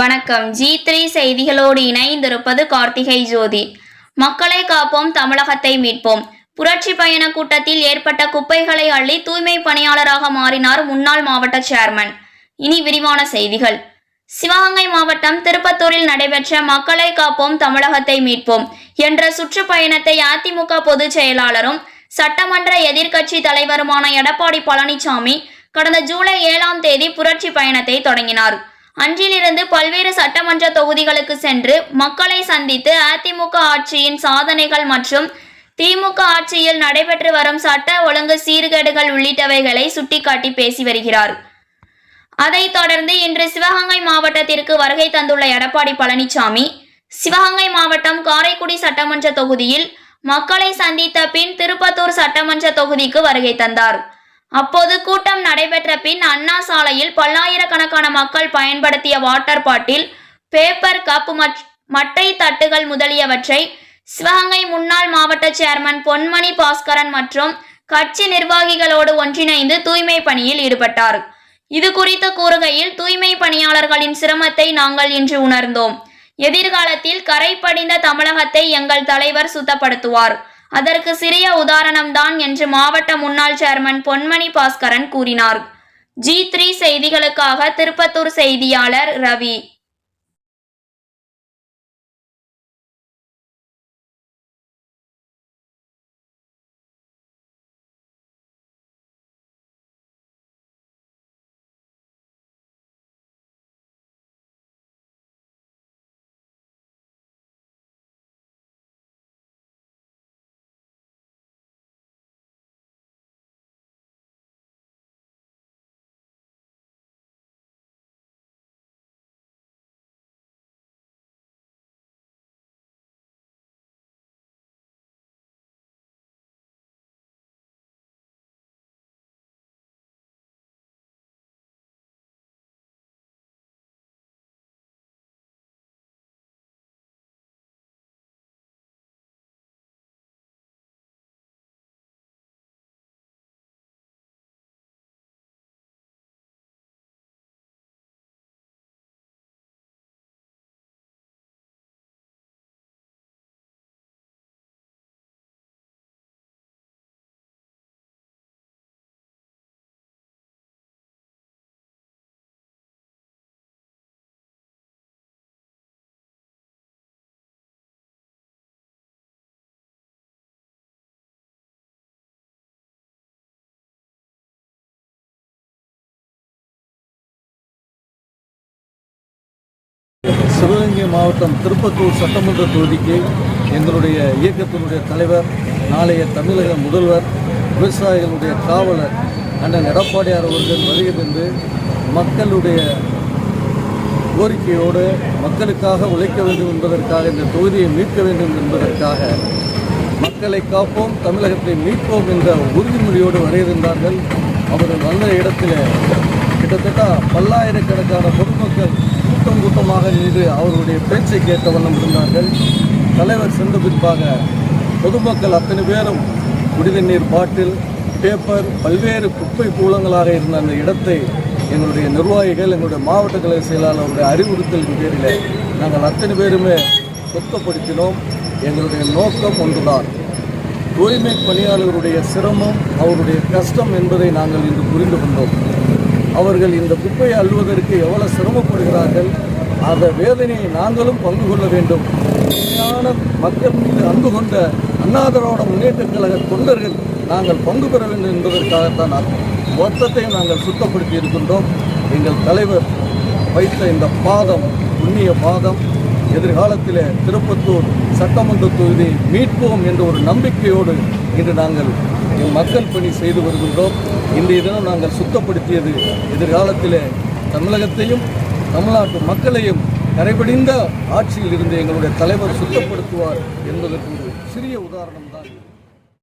வணக்கம். G three செய்திகளோடு இணைந்திருப்பது கார்த்திகை ஜோதி. மக்களை காப்போம் தமிழகத்தை மீட்போம். புரட்சி பயண கூட்டத்தில் ஏற்பட்ட குப்பைகளை அள்ளி தூய்மை பணியாளராக மாறினார் முன்னாள் மாவட்ட சேர்மன். இனி விரிவான செய்திகள். சிவகங்கை மாவட்டம் திருப்பத்தூரில் நடைபெற்ற மக்களை காப்போம் தமிழகத்தை மீட்போம் என்ற சுற்றுப்பயணத்தை அதிமுக பொதுச் செயலாளரும் சட்டமன்ற எதிர்க்கட்சி தலைவருமான எடப்பாடி பழனிசாமி கடந்த ஜூலை ஏழாம் தேதி புரட்சி பயணத்தை தொடங்கினார். அன்றிலிருந்து பல்வேறு சட்டமன்ற தொகுதிகளுக்கு சென்று மக்களை சந்தித்து அதிமுக ஆட்சியின் சாதனைகள் மற்றும் திமுக ஆட்சியில் நடைபெற்று வரும் சட்ட ஒழுங்கு சீர்கேடுகள் உள்ளிட்டவைகளை சுட்டிக்காட்டி பேசி வருகிறார். அதைத் தொடர்ந்து இன்று சிவகங்கை மாவட்டத்திற்கு வருகை தந்துள்ள எடப்பாடி பழனிசாமி சிவகங்கை மாவட்டம் காரைக்குடி சட்டமன்ற தொகுதியில் மக்களை சந்தித்த பின் திருப்பத்தூர் சட்டமன்ற தொகுதிக்கு வருகை தந்தார். அப்போது கூட்டம் நடைபெற்ற பின் அண்ணா சாலையில் பல்லாயிரக்கணக்கான மக்கள் பயன்படுத்திய வாட்டர் பாட்டில் பேப்பர் கப் மட்டை தட்டுகள் முதலியவற்றை சிவகங்கை முன்னாள் மாவட்ட சேர்மன் பொன்மணி பாஸ்கரன் மற்றும் கட்சி நிர்வாகிகளோடு ஒன்றிணைந்து தூய்மை பணியில் ஈடுபட்டார். இது குறித்து கூறுகையில் தூய்மை பணியாளர்களின் சிரமத்தை நாங்கள் இன்று உணர்ந்தோம். எதிர்காலத்தில் கரை படிந்த தமிழகத்தை எங்கள் தலைவர் சுத்தப்படுத்துவார். அதற்கு சிறிய உதாரணம்தான் என்று மாவட்ட முன்னாள் சேர்மன் பொன்மணி பாஸ்கரன் கூறினார். ஜி த்ரீ செய்திகளுக்காக திருப்பத்தூர் செய்தியாளர் ரவி. சிவகங்கை மாவட்டம் திருப்பத்தூர் சட்டமன்ற தொகுதிக்கு எங்களுடைய இயக்கத்தினுடைய தலைவர் நாளைய தமிழக முதல்வர் விவசாயிகளுடைய காவலர் அண்ணன் எடப்பாடியார் அவர்கள் வருகை தந்து மக்களுடைய கோரிக்கையோடு மக்களுக்காக உழைக்க வேண்டும் என்பதற்காக இந்த தொகுதியை மீட்க வேண்டும் என்பதற்காக மக்களை காப்போம் தமிழகத்தை மீட்போம் என்ற உறுதிமொழியோடு வருகின்றார்கள் அவர்கள் வந்த இடத்தில் கிட்டத்தட்ட பல்லாயிரக்கணக்கான பொதுமக்கள் கூட்டம் கூட்டமாக நின்று அவர்களுடைய பேச்சை கேட்ட வண்ணம் இருந்தார்கள். தலைவர் சென்ற பிற்பாக பொதுமக்கள் அத்தனை பேரும் குடிதண்ணீர் பாட்டில் பேப்பர் பல்வேறு குப்பை கூலங்களாக இருந்த அந்த இடத்தை எங்களுடைய நிர்வாகிகள் எங்களுடைய மாவட்ட கழக செயலாளருடைய அறிவுறுத்தலின் பேரில் நாங்கள் அத்தனை பேருமே சுத்தப்படுத்தினோம். எங்களுடைய நோக்கம் ஒன்றுதான். தூய்மை பணியாளர்களுடைய சிரமம் அவருடைய கஷ்டம் என்பதை நாங்கள் இன்று புரிந்து கொண்டோம். அவர்கள் இந்த குப்பையை அள்ளுவதற்கு எவ்வளவு சிரமப்படுகிறார்கள் அந்த வேதனையை நாங்களும் பங்கு கொள்ள வேண்டும். உண்மையான மக்கள் மீது அன்பு கொண்ட அண்ணாதிராவிட முன்னேற்ற கழக தொண்டர்கள் நாங்கள் பங்கு பெற வேண்டும் என்பதற்காகத்தான் அது மொத்தத்தையும் நாங்கள் சுத்தப்படுத்தி இருக்கின்றோம். எங்கள் தலைவர் வைத்த இந்த பாதம் புண்ணிய பாதம் எதிர்காலத்தில் திருப்பத்தூர் சட்டமன்ற தொகுதி மீட்போம் என்ற ஒரு நம்பிக்கையோடு இன்று நாங்கள் மக்கள் பணி செய்து வருகின்றோம். இன்றைய தினம் நாங்கள் சுத்தப்படுத்தியது எதிர்காலத்தில் தமிழகத்தையும் தமிழ்நாட்டு மக்களையும் கரைபடிந்த ஆட்சியில் இருந்து எங்களுடைய தலைவர் சுத்தப்படுத்துவார் என்பதற்கு ஒரு சிறிய உதாரணம் தான்